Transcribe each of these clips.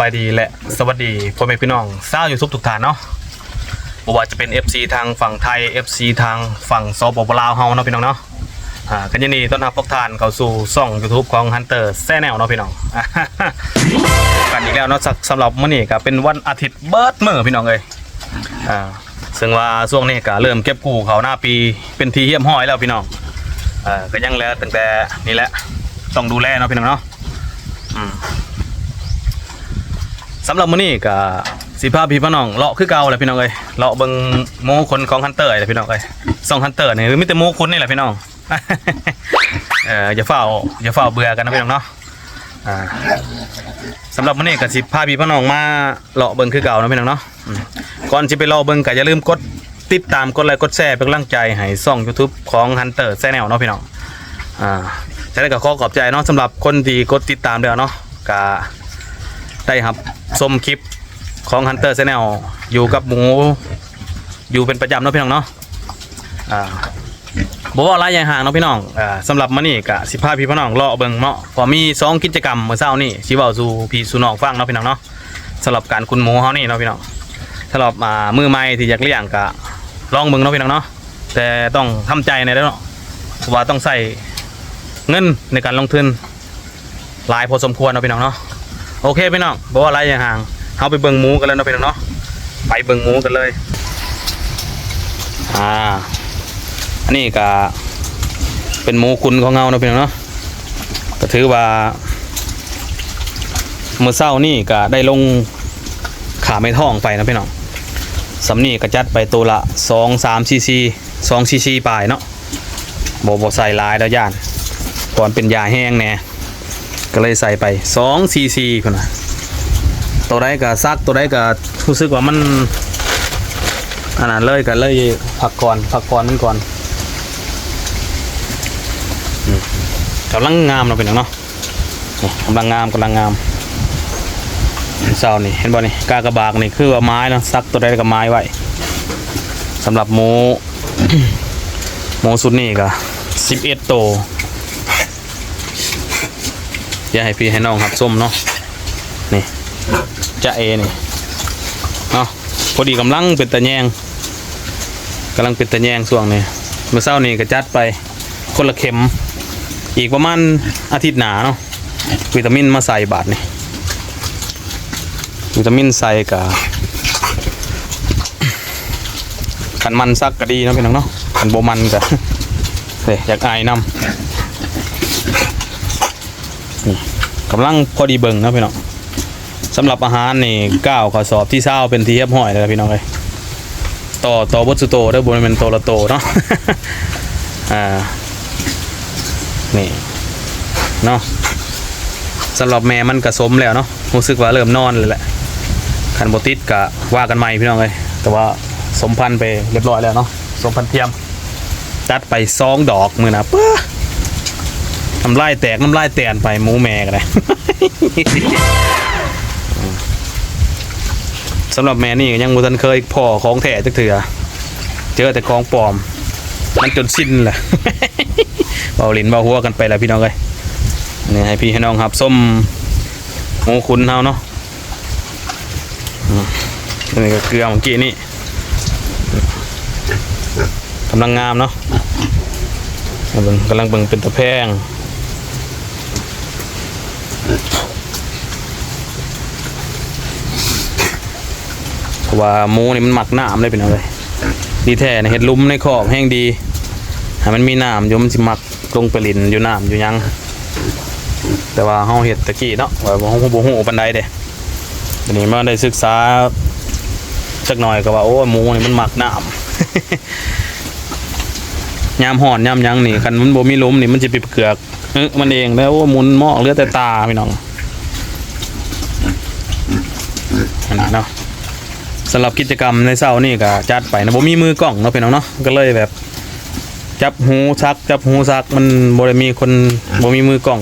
บายดีและสวัสดีพ่อแม่พี่น้องเศร้าอยู่ทุกทุกฐานเนาะบ่ว่าจะเป็น FC ทางฝั่งไทย FC ทางฝั่งสปปลาวเฮาเนาะพี่น้องเนาะอ่ากันยินดีต้อนรับพวกทานเข้าสู่ช่อง YouTube ของ Hunter แซ่แนวเนาะพี่น้องกันอีกแล้วเนาะสำหรับมื้อนี้ก็เป็นวันอาทิตย์เบิดมื้อพี่น้องเอ้ยอ่าซึ่งว่าช่วงนี้ก็เริ่มเก็บกู้เขาหน้าปีเป็นทีเยี่ยมห้อยแล้วพี่น้องอ่าก็ยังแล้วตั้งแต่นี่แหละต้องดูแลเนาะพี่น้องเนาะอืม สำหรับมื้อนี้ก็สิพาพี่พี่น้องเลาะคือเก่าแหละพี่น้องเอ้ยเลาะเบิ่งโมคนของฮันเตอร์แหละพี่น้องเอ้ยส่องฮันเตอร์นี่คือมีแต่โมคนนี่แหละพี่น้อง เอออย่าเฝ้าอย่าเฝ้าเบื่อกันนะพี่น้องเนาะอ่าสำหรับมื้อนี้ก็สิพาพี่พี่น้องมาเลาะเบิ่งคือเก่านะพี่น้องเนาะอืมก่อนสิไปเลาะเบิ่งก็อย่าลืมกดติดตามกดไลค์กดแชร์เป็นกำลังใจให้ช่อง YouTube ของ Hunter Channel เนาะพี่น้องอ่าจะได้ก็ขอขอบใจเนาะสำหรับคนที่กดติดตามแล้วเนาะก็ ได้ครับชมคลิปของ Hunter Channel อยู่กับหมู อยู่เป็นประจำเนาะพี่น้องเนาะอ่าบอกว่าระยะห่างเนาะพี่น้องอ่าสำหรับมื้อนี้กะสิพาพี่พี่น้องเลาะเบิ่งเนาะพอมีสองกิจกรรมเมื่อเช้านี่สิเว้าสู่พี่สู่น้องฟังเนาะพี่น้องเนาะสำหรับการคุณหมูเฮานี่เนาะพี่น้องสำหรับอ่ามือใหม่ที่อยากเลี้ยงกะลองเบิ่งเนาะพี่น้องเนาะแต่ต้องทำใจในเด้อเนาะว่าต้องใส่เงินในการลงทุนหลายพอสมควรเนาะพี่น้องเนาะ โอเคพี่น้องบอกว่าอะไรอย่างห่างเอาไปเบิ่งหมูกันเลยนะพี่น้องเนาะไปเบิ่งหมูกันเลยอ่าอันนี้ก็เป็นหมูคุณของเงาเนาะพี่น้องเนาะก็ถือว่าเมื่อเช้านี่ก็ได้ลงขาไม่ท่องไปนะพี่น้องสำนี่ก็จัดไปตัวละสองสามซีซีสองซีซีปลายเนาะโบโบใส่ลายแล้วย่านก่อนเป็นยาแห้งแน่ ก็เลยใส่ไป2 cc พุ่นน่ะตัวใดก็ซักตัวใดก็รู้สึกว่ามันอันนั้นเลยก็เลยพักก่อนพักก่อนมันก่อนกำลังงามเราเป็นหยังเนาะกำลังงามกำลังงามเศร้านี่เห็นบ่นี่กากระบากนี่คือว่าไม้เนาะซักตัวใดก็ไม้ไว้สำหรับหมูหมูสุดนี่ก็11โตว อย่าให้พี่ให้น้องครับส้มเนาะนี่จะเอนี่เนาะพอดีกำลังเป็นตะแยงกำลังเป็นตะแยงช่วงนี้เมื่อเช้านี้ก็จัดไปคนละเข็ม อีกประมาณอาทิตย์หนาเนาะวิตามินมาใส่บาทนี่วิตามินใส่กับขันมันซักก็ดีเนาะพี่น้องเนาะขันโบมันก็เฮ้ยอยากอายนำ กำลังพอดีเบิ่งนะพี่น้องสำหรับอาหารนี่ก้าวข้อสอบที่เศร้าเป็นที่เรียบห้อยเลยพี่น้องเลยต่อต่อบทสุโตเด้บนเป็นโตละโตเนาะอ่านี่เนาะสำหรับแม่มันกระสมแล้วเนาะรู้สึกว่าเริ่มนอนเลยแหละคันโบติดกะว่ากันใหม่พี่น้องเลยแต่ว่าสมพันธ์ไปเรียบร้อยแล้วเนาะสมพันธ์เทียมจัดไปซองดอกมือนะป้า น้ำลายแตกน้ำลายแตนไปหมูแม่กันเลยสำหรับแม่นี่ยังบ่ทันเคยพ่อของแท้จักเถื่อเจอแต่ของปลอม มันจนสิ้นแหละเบาหลินเบาหัวกันไปแล้วพี่น้องเอ้ยนี่ให้พี่ให้น้องครับส้มหมูขุนเฮาเนาะอืมอันนี่ก็เกลือเมื่อกี้นี่กำลังงามเนาะเบิ่งกำลังเบ่งเป็นตะแพง เพราะว่าหมูนี่มันหมักน้ำเลยเป็นอะไรดีแท้นะเห็ดลุ่มในขอบแห้งดีห้มันมีน้ำอยู่มันสิหมักลงไปลินอยู่น้ำอยู่ยัง แต่ว่าเฮาเห็ดตะกี้เนาะว่าบ่ฮู้บ่ฮู้ปานใดเด้ทีนี้มาได้ศึกษาจักหน่อยก็ว่าโอ้หมูนี่มันหมักน้ำยามห่อนยามยังนี่คันมันบ่มีลมนี่มันจะไปเกือก เออมันเองแล้วหมุนหมอกเลือดแต่ตาพี่น้องอันนั้นเนาะสำหรับกิจกรรมในเช้านี่ก็จัดไปนะบ่มีมือกล้องเนาะพี่น้องเนาะก็เลยแบบ จับหูซัก จับหูซักมันบ่ได้มีคนบ่มีมือกล้อง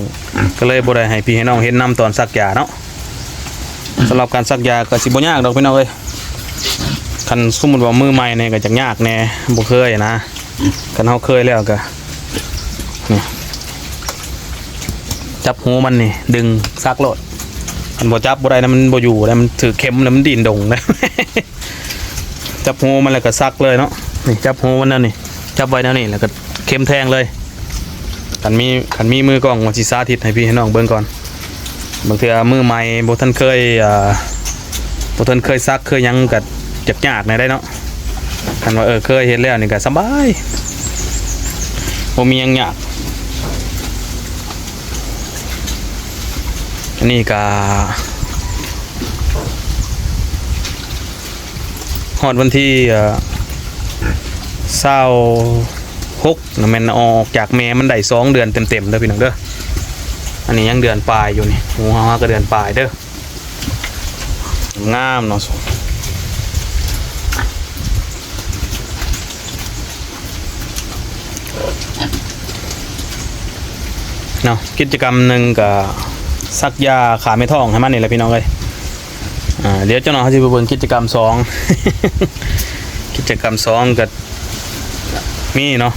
ก็เลยบ่ได้ให้พี่ให้น้องเห็นนํตอนซักยาเนาะสำหรับการซักยาก็สิบ่ยากดอกพี่น้องเอ้ยคันสมมุติว่ามือใหม่เนี่ยก็จะยากแน่บ่เคยนะคันเฮาเคยแล้วก็นี่ จับหูมันนี่ ดึงซักโลดมันบ่จับบ่ได้นะมันบ่อยู่แล้วมันถือเข็มแล้วมันดินดงนะจับหูมันแล้วก็ซักเลยเนาะนี่จับหูมันนั่นนี่ จับไว้นั่นนี่แล้วก็เข็มแทงเลยขันมีขันมีมือกล้องมาสิสาธิตให้พี่ให้น้องเบิ่งก่อนบางเทื่อมือใหม่บ่ทันเคยอ่าบ่ทันเคยซักเคยยังก็จักยากๆหนได้เนาะคันว่าเออเคยเฮ็ดแล้วนี่ก็สบายบ่มีหยังยาก อันนี้ก็ฮอดวันที่เศร้าหกนะแมนออกจากแม่มันได้สองเดือนเต็มๆเด้อพี่น้องเด้ออันนี้ยังเดือนปลายอยู่นี่หูเฮาก็เดือนปลายเด้องามเนาะเนาะกิจกรรมหนึ่งกับ ซักยาขาไม่ท้องให้มันนี่แหละพี่น้องเลยอ่าเดี๋ยวเจ้าหน้าที่ไปเบิ่งกิจกรรมสองกิจกรรมสองกับมีเนาะ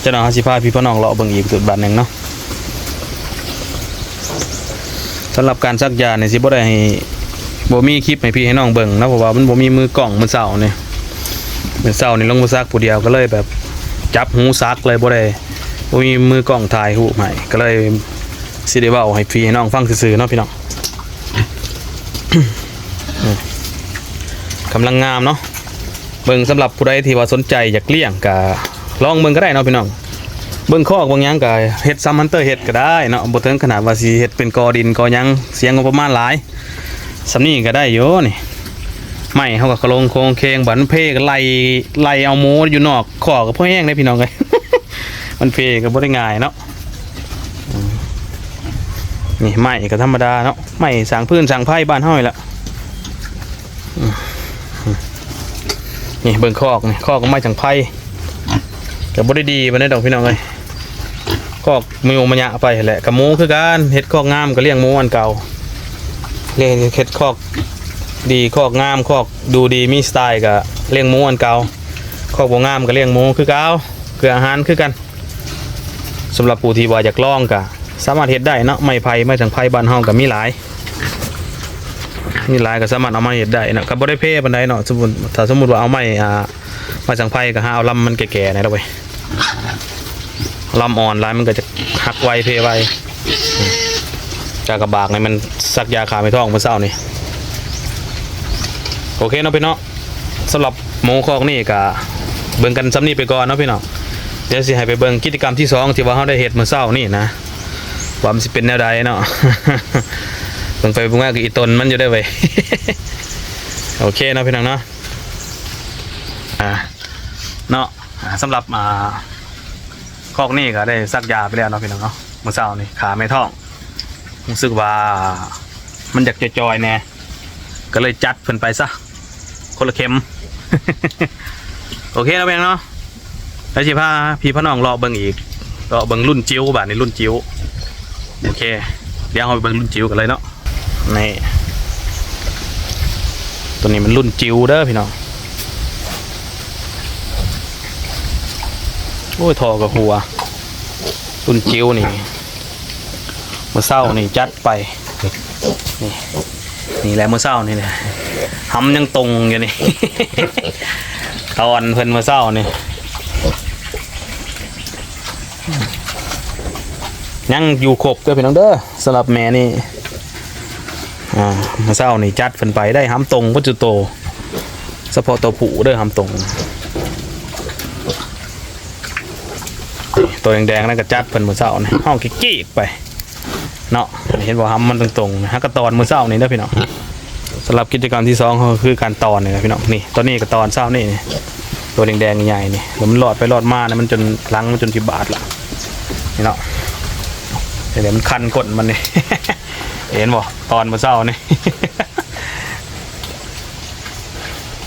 เจ้าหน้าที่พาพี่พ่อน้องเลาะเบิ่งอีกจุดบัตรหนึ่งเนาะสำหรับการซักยาเนี่ยสิบ่ได้ให้บ่มีคลิปให้พี่ให้น้องเบิ่งนะเพราะว่ามันบ่มีมือกล่องมันเศร้าเนี่ยมันเศร้านี่ลงมาซักผู้เดียวก็เลยแบบจับหูซักเลยบ่ได้บ่มีมือกล่องถ่ายหูให้ก็เลย สิได้ว้าให้พี่ให้น้องฟังซื่อๆเนาะพี่น้องกำลังงามเนาะเบิ่งสำหรับผู้ใดที่ว่าสนใจอยากเลี้ยงก็ลองเบิ่งก็ได้เนาะพี่น้องเบิ่งคอกบางยังก็เฮ็ดซัมฮันเตอร์เฮ็ดก็ได้เนาะบ่ถึงขนาดว่าสิเฮ็ดเป็นกอดินกอหยังเสียงงบประมาณหลายสำนี้ก็ได้อยู่นี่ไม่เฮาก็กระลงโครงเคงบันเพกไล่ไล่เอาหมูอยู่นอกคอกก็พ่อแห้งได้พี่น้องเอ้ยมันเพก็บ่ได้ง่ายเนาะ นี่ไม้ก็ธรรมดาเนาะไม้สางพื้นสางไผ่บ้านเฮานี่แหละนี่เบิ่งคอกนี่คอกก็ไม่จังไพ่แต่บ่ได้ดีมันได้ดอกพี่น้องเลยคอกมีโอมันยะไปแหละกับหมูคือกันเฮ็ดคอกงามก็เลี้ยงหมูอันเก่าเลี้ยงเฮ็ดคอกดีคอกงามคอกดูดีมีสไตล์ก็เลี้ยงหมูอันเก่าคอกบ่งามก็เลี้ยงหมูคือเก่าคืออาหารคือกันสำหรับผู้ที่ว่าอยากลองก็ สามารถเฮ็ดได้เนาะไม้ไผ่ไม้จังไผ่บ้านเฮาก็มีหลายนี่หลายก็สามารถเอามาเฮ็ดได้นะก็บ่ได้เพ่ปานใดเนาะสมมุติถ้าสมมุติว่าเอาไม้อ่ามาจังไผ่ก็หาเอาลำมันแก่ๆนี่ล่ะเว้ยลำอ่อนลายมันก็จะหักไวเพไวจากกระบากนี่มันซักยาขาไม่ท้องเมื่อเช้านี่โอเคเนาะพี่เนาะสำหรับหมูคอกนี่ก็เบิ่งกันซ้ำนี้ไปก่อนเนาะพี่เนาะเดี๋ยวสิให้ไปเบิ่งกิจกรรมที่สองที่ว่าเฮาได้เฮ็ดเมื่อเช้านี่นะ ว่ามันสิเป็นแนวใดเนาะเบิ่งไปเบิ่งมาก็อีตนมันอยู่ได้เว้โอเคเนาะพี่น้องเนาะอ่าเนาะสำหรับอ่าคอกนี่ก็ได้ซักยาไปแล้วเนาะพี่น้องเนาะเมื่อเช้านี่ขาไม่ท้องรู้สึกว่ามันอยากจอยๆแน่ก็เลยจัดเพิ่นไปซะคนละเข็ม โอเคเนาะพี่น้องเนาะแล้วสิพาพี่พ่อน้องรอเบิ่งอีกรอเบิ่งรุ่นจิ๋วบาดนี้รุ่นจิ๋ว โอเค เดี๋ยวเราไปเบิ่งรุ่นจิ๋วกันเลยเนาะนี่ตัวนี้มันรุ่นจิ๋วเด้อพี่น้องโอ้ยทอกับหัว รุ่นจิ๋วนี่เมื่อเศร้านี่จัดไปนี่นี่แหละเมื่อเศร้านี่แหละหำยังตรงอยู่นี่ ตอนเพิ่นเมื่อเศร้านี่ ยังอยู่ครบเด้อพี่น้องเด้อสำหรับแม่นี่อ่ามาเศร้านี่จัดเพิ่นไปได้ห้ำตรงก็จุโตเฉพาะตัวผู้เด้อห้ำตรง ตัวแดงๆนั่นก็จัดเพิ่นมือเศร้านี่ห้องกิ๊กๆไปเนาะเห็นว่าห้ำมันตรงๆนะฮะก็ตอนมือเศร้านี่เด้อพี่น้องสำหรับกิจกรรมที่สองคือการตอนนี่นะพี่น้องนี่ตัวนี้ก็ตอนเศร้านี่นี่ตัวแดงๆใหญ่ๆนี่แล้วมันหลอดไปหลอดมาเนะมันจนลังมันจนที่บาดละนี่เนาะ เดี๋ยวมันคันกดมันนี่ เห็นบ่ตอนมาเศร้านี่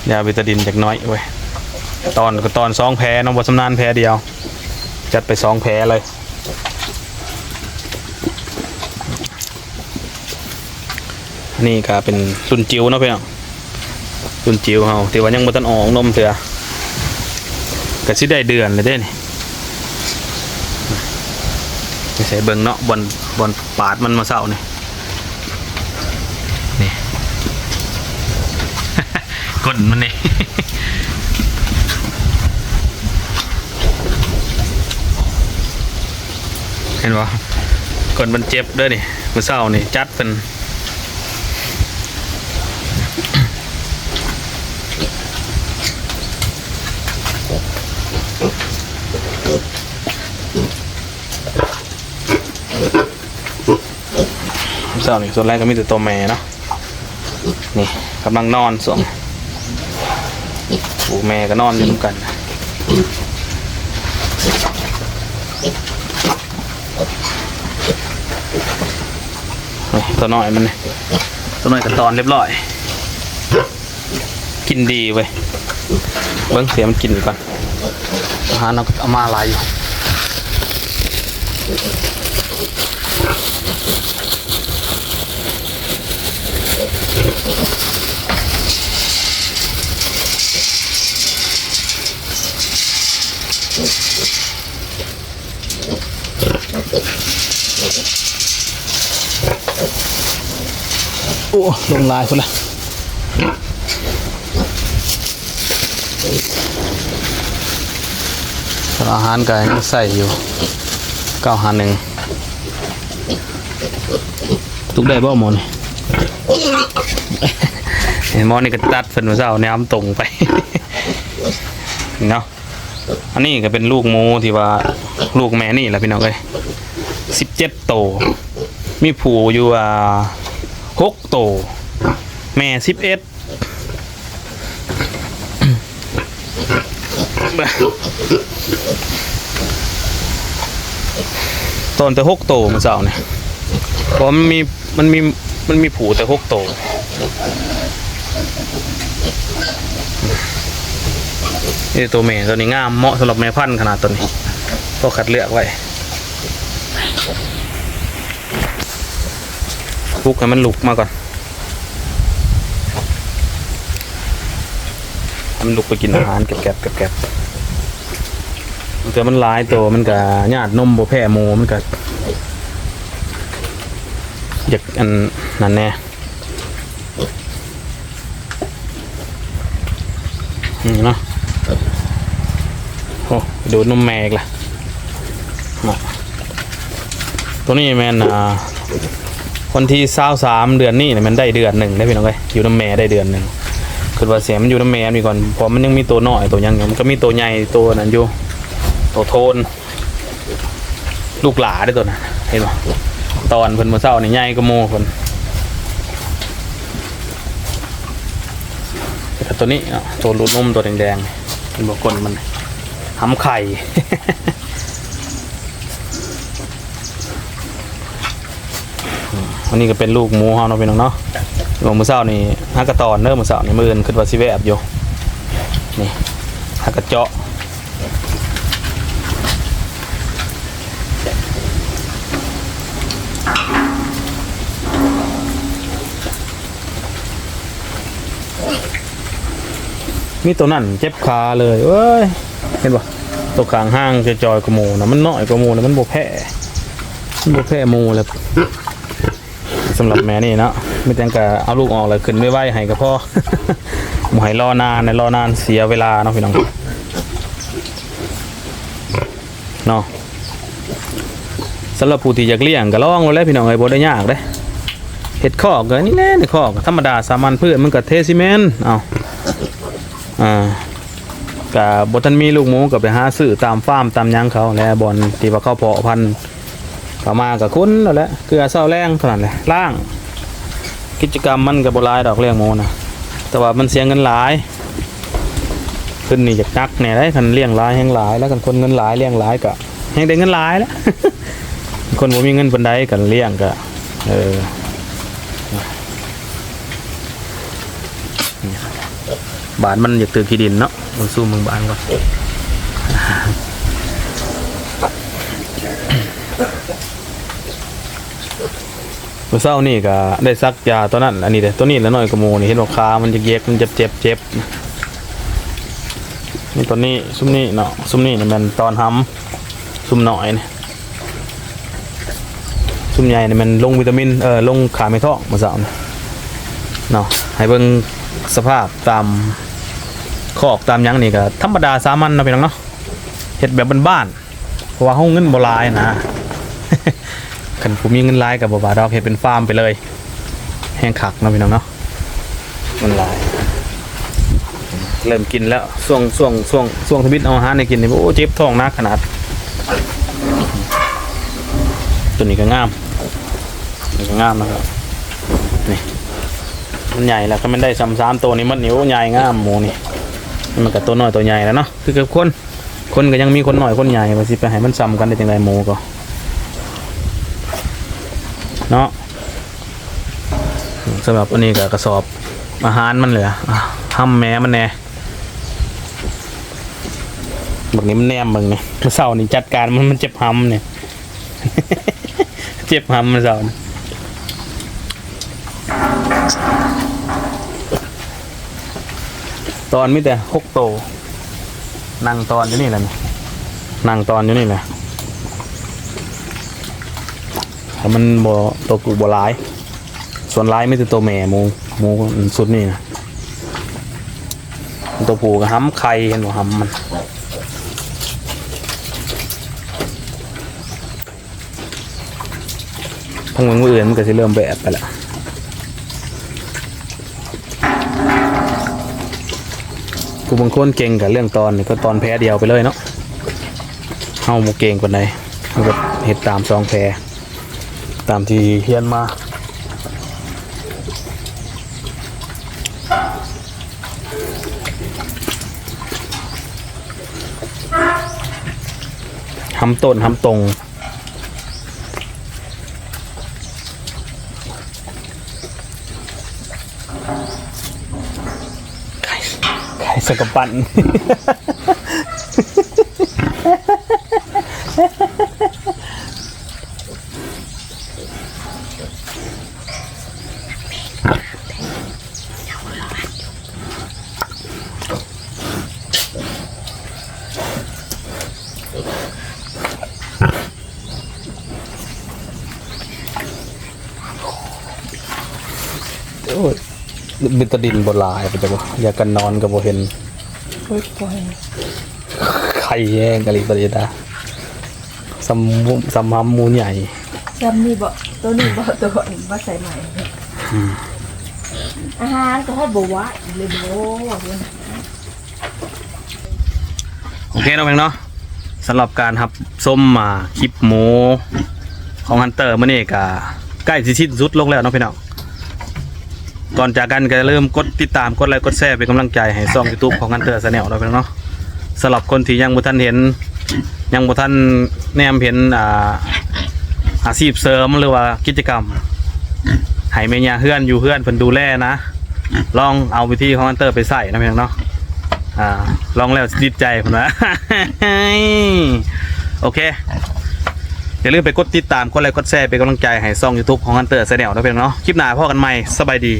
ยาวิตาดินจากน้อยเว้ยตอนก็ตอนสองแพ้น้องบทสำนานแพ้เดียว จัดไปสองแพ้เลยนี่ก็เป็นรุ่นจิ๋วนาะพี่องรุ่นจิ๋วเฮาที่ว่ายังบ่ทันออกนมเถื่อก็สิได้เดือนเลยเด้นี่ ใส่เบิงเนาะบนบนปาดมันมาเศร้านี่นี่กดมันนี่เห็นบ่กดมันเจ็บด้วยนี่มาเศร้านี่จัดเป็น เศร้านี่ส่วนแรกก็มีแต่ตัวแม่เนาะนี่กำลังนอนส่วงปูแม่ก็นอนอยู่ด้วยกันตัวน้อยมันนี่ตัวน้อยก็ตอนเรียบร้อย กินดีเว้ยเบิ้งเสียมันกินก่อนอาหารเราก็เอามาลายอยู่ โอ้ลงลายคนละอาหารก็ยังใส่อยู่เก้าหาหนึ่งทุกได้บ่หมอนี่เหมอนี่ก็ตัดเป็นมาเจ้าแนวตรงไป เนาะอันนี้ก็เป็นลูกหมูที่ว่าลูกแม่นี่แหละพี่น้องเอ้ยสิบเจ็ดโตวมีผูอยู่อ่าหกโตวแม่สิบเอ็ดตอนแต่หกโตวมันเสาเนี่ยเพราะมันมีมันมี มันมีผูแต่หกโตวนี่ตัวแม่ตัวนี้งามเหมาะสำหรับแม่พันธุ์ขนาดตัวนี้ก็คัดเลือกไว้ปลุกให้มันลุกมาก่อนมันลุกไปกินอาหารแกบแกบๆมันเกิดมันหลายตัวมันก็ญาตินมบ่แพ้หมูมันก็ อยากอันนั่นแน่นี่เนาะโอ้ดูดนมแมกละมาตัวนี้แม่นอ่าวันที่เศร้าสามเดือนนี่เนี่ยมันได้เดือนหนึ่งได้พี่น้องเอ้ยอยู่น้ำแม่ได้เดือนหนึ่งคือว่าเสียมันอยู่น้ำแม่มีก่อนเพราะมันยังมีตัวน้อยตัวยังอยู่มันก็มีตัวใหญ่ตัวนั้นอยู่ตัวโทน ลูกหลาได้ตัวนั้นเห็นป่ ตอนเพิ่นมาเศร้านี่ใหญ่ก็โมเพิ่นแต่ตัวนี้เนาะตัวรูดนมตัวแดงๆเป็นบกลมันทำไข่ อันนี้ก็เป็นลูกหมูเฮาเนาะพี่น้องเนาะหลวงมือเศร้านี่ฮักกระตอนเด้อมือเศร้านี่มืออื่นขึ้นว่าสิแวบอยู่นี่ฮักกระเจาะ มีตัวนั่นเจ็บขาเลยเอ้ยเห็นปะตัวขางห้างจะจอยกว่าหมูนะมันน้อยกว่าหมูนะมันโบแพ้มันโบแพ้หมูเลยสำหรับแม่นี่นะไม่แต่งกะเอาลูกออกเลยขึ้นไม่ไหวให้กับพ่อหมให้รอนานในรอนานเสียเวลาเนาะพี่น้องเนาะสำหรับผู้ที่อยากเลี้ยงก็ลองเลยพี่น้องไอ้บ่ได้ยากเด้เห็ดคอกก็นี่แหละในคอกธรรมดาสามัญพืชมันก็เทซิเมนเอา อ่ากะบ่ทันมีลูกหมูก็ไปหาซื้อตามฟาร์มตามยังเขาแหละบอนที่ว่าเข้าเพาะพันธุ์เข้ามากับคุณแล้วแหละเกลือเศร้าแรงเท่านั้นแหละล่าง กิจกรรมมันกับโบหลายดอกเลี้ยงหมูนะแต่ว่ามันเสียเงินหลาย ขึ้นนี่จากนักเนี่ยได้คันเลี้ยงหลายแห้งหลาย แล้วกันคนเงินหลายเลี้ยงหลายก็แห้งได้เงินหลายแล้วคนบ่มีเงินปันใดกันเลี้ยงก็เออ บานมันอยากตื่นขี้ดินเนาะมันสู้มืองบานก่อนเมื่อเช้านี่ก็ได้ซักยาตัวนั้น อันนี้เด้อตัวนี้แล้วหน่อยกระโมนี่เห็นว่าขามันจะเย็บมันจะเจ็บเจ็บนี่ตัวนี้ซุ้มนี่เนาะซุ้มนี่เนี่ยมันตอนห้ำซุ้มหน่อยเนี่ยซุ้มใหญ่เนี่ยมันลงวิตามินเออลงขาไม่ท้องเมื่อเช้านี่เนาะให้เบิ่งสภาพตาม ขอกตามยังนี่ก็ธรรมดาสามัญเนาะพี่น้องเนาะเฮ็ดแบบบ้านๆเพราะว่าเฮาเงินบ่หลายนะคันผมมีเงินหลายก็บ่ว่าดอกเฮ็ดเป็นฟาร์มไปเลย แห้งคักเนาะพี่น้องเนาะมันหลาย เริ่มกินแล้วช่วงช่วงช่วงช่วงทวิตเอาอาหารให้กินนี่โอ้เจ็บท้องนักขนาด ตัวนี้ก็งามนี่ก็งามนะครับนี่มันใหญ่แล้วก็มันได้ซ้ำสามตัวนี้มันหนิ้วใหญ่งามหมูนี่ มันกับตัวน้อยตัวใหญ่แล้วเนาะคือกับคน คนก็ยังมีคนหน่อยคนใหญ่มาสิไปให้มันซ้ำกันได้จังไรหมูก็เนาะสำหรับอันนี้ก็กระสอบอาหารมันเลือะห้ำแม้มันแน่บักนี้มันแนมมึงเนี่ยเสาร์นี่จัดการมันมันเจ็บห้ำเนี่ย เจ็บห้ำมื่อเสาร์ ตอนมีแต่หกโตนั่งตอนอยู่นี่แหละนี่นั่งตอนอยู่นี่แหละแต่มันบ่ตัวกูบ่ร้าย ส่วนร้ายไม่ใช่ตัวแม่หมูหมูสุดนี่นะตัวผูก็ห้ำไข่เห็นบ่ห้ำมันทั้งมืออื่นมันก็จะเริ่มแบบไปแล้ว กูบางคนเก่งกับเรื่องตอนนี่ก็ตอนแพ้เดียวไปเลยเนาะเฮาโมเก่งกว่าใดมันก็เห็ดตามซองแพ้ตามที่เฮียนมาหำต้นหำตรง ไข่ไข่ สกปร บิตาดินบนลายไปจังวะอยากกันนอนกับโบเห็นโอ้ยปล่อยไข่แย่งกะลิปริตาซัมมุซัมฮัมมูนใหญ่จำนี่บ่ตัวนี้บ่ตัวนี้บ่ใส่ใหม่ อาหารก็ฮอดบ่ว่าเลยโอ้เพิ่นโอเคเนาะเพียงเนาะสำหรับการหับส้มมาคลิปหมูของฮันเตอร์มื่อนี้ก็ใกล้สิสิ้นสุดลงแล้วเนาะพี่น้อง ก่อนจากกันก็เริ่มกดติดตามกดไลค์กดแชร์เป็นกำลังใจให้ช่อง YouTube ของฮันเตอร์แนลเนาะพี่น้องเนาะสำหรับคนที่ยังบ่ทันเห็น ยังบ่ทันแนมเห็นอ่าอาชีพเสริมหรือว่ากิจกรรมให้แม่ย่าเฮือนอยู่เฮือนเพิ่นดูแลนะลองเอาวิธีของฮันเตอร์ไปใส่นะเพี่น้องเนาะอ่าลองแล้วดีใจผมนะ โอเค อย่าลืมไปกดติดตามกดไลค์กดแชร์เป็นกำลังใจให้ซ่องยูทูบของ Hunter Channel นะเพื่อนเนาะคลิปหน้าพ่อกันใหม่สบายดี